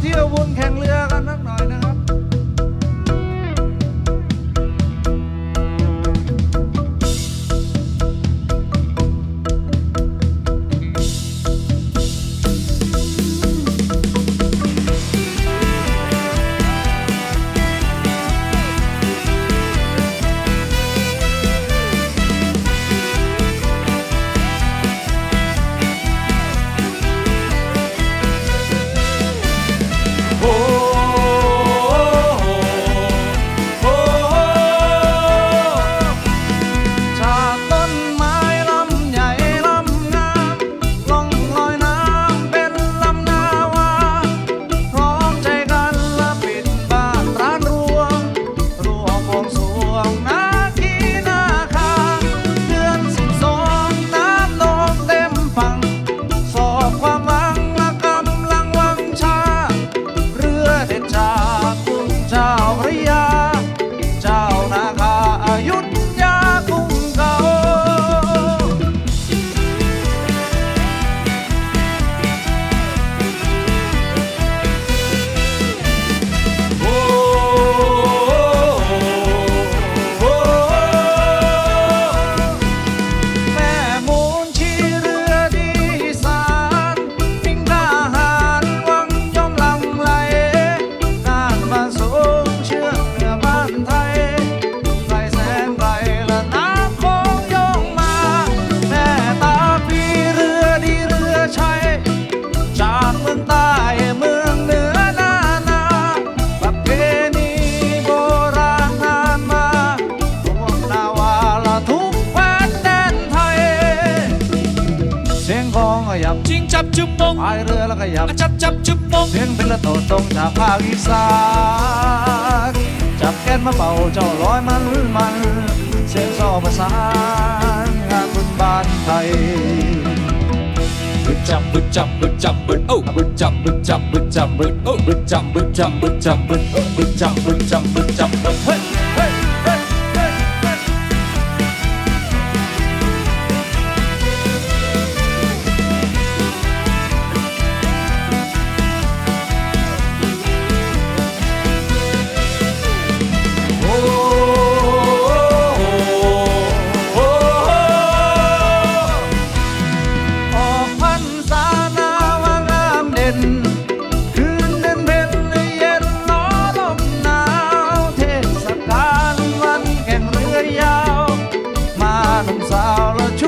เที่ยวบุญแข่งเรือกันนักหน่อยนะ ยิงจับจุมมงพายเรือแล้วขยับจับจับจุบมงเสียงเป็นละโตตรงจากภาคอีสานจับแกนมาเป่าเจ้าลอยมันมันเสียงซอประสานงานบุญบ้านไทยบึดจับบึดจับบึดจับบึดโอ้บึดจับบึดจับบึดจับบึดโอ้บึดจับบึดจับบึดจับบึดบึดจับบึดจับบึดจับบึดเฮ้ follow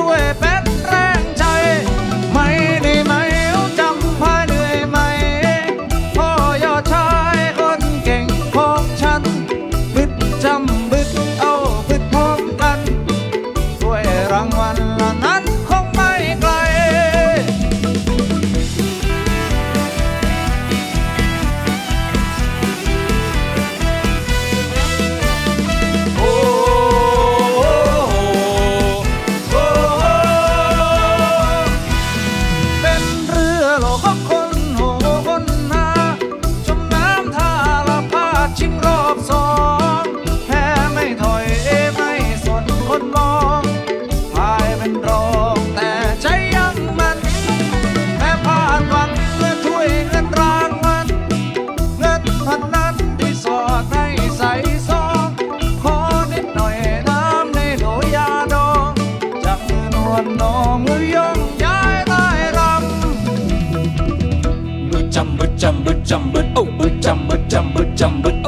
trăm bớt, oh bớt trăm bớt trăm bớt trăm bớt.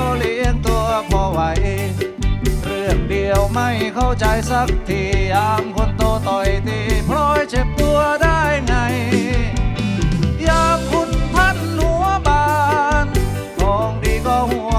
เาเลี้ยงตัวพอไหว เรื่องเดียวไม่เข้าใจสักทียามคนโตต่อยตีพลอยเจ็บตัวได้ไง ยากคุณท่านหัวบาน ของดีก็หัว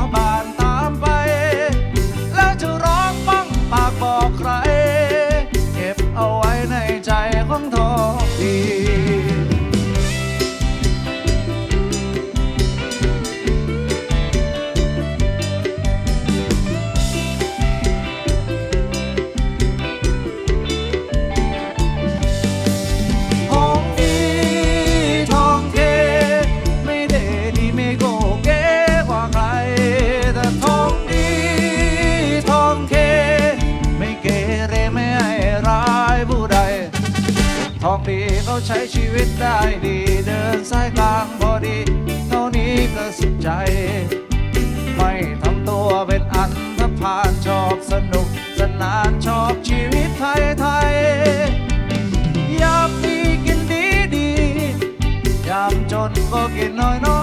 เขาใช้ชีวิตได้ดี เดินสายกลางพอดี เท่านี้ก็สุขใจ ไม่ทำตัวเป็นอันถ้าผ่านชอบสนุก สนานชอบชีวิตไทยไทยยามดีกินดีดียามจนก็กินน้อยน้อย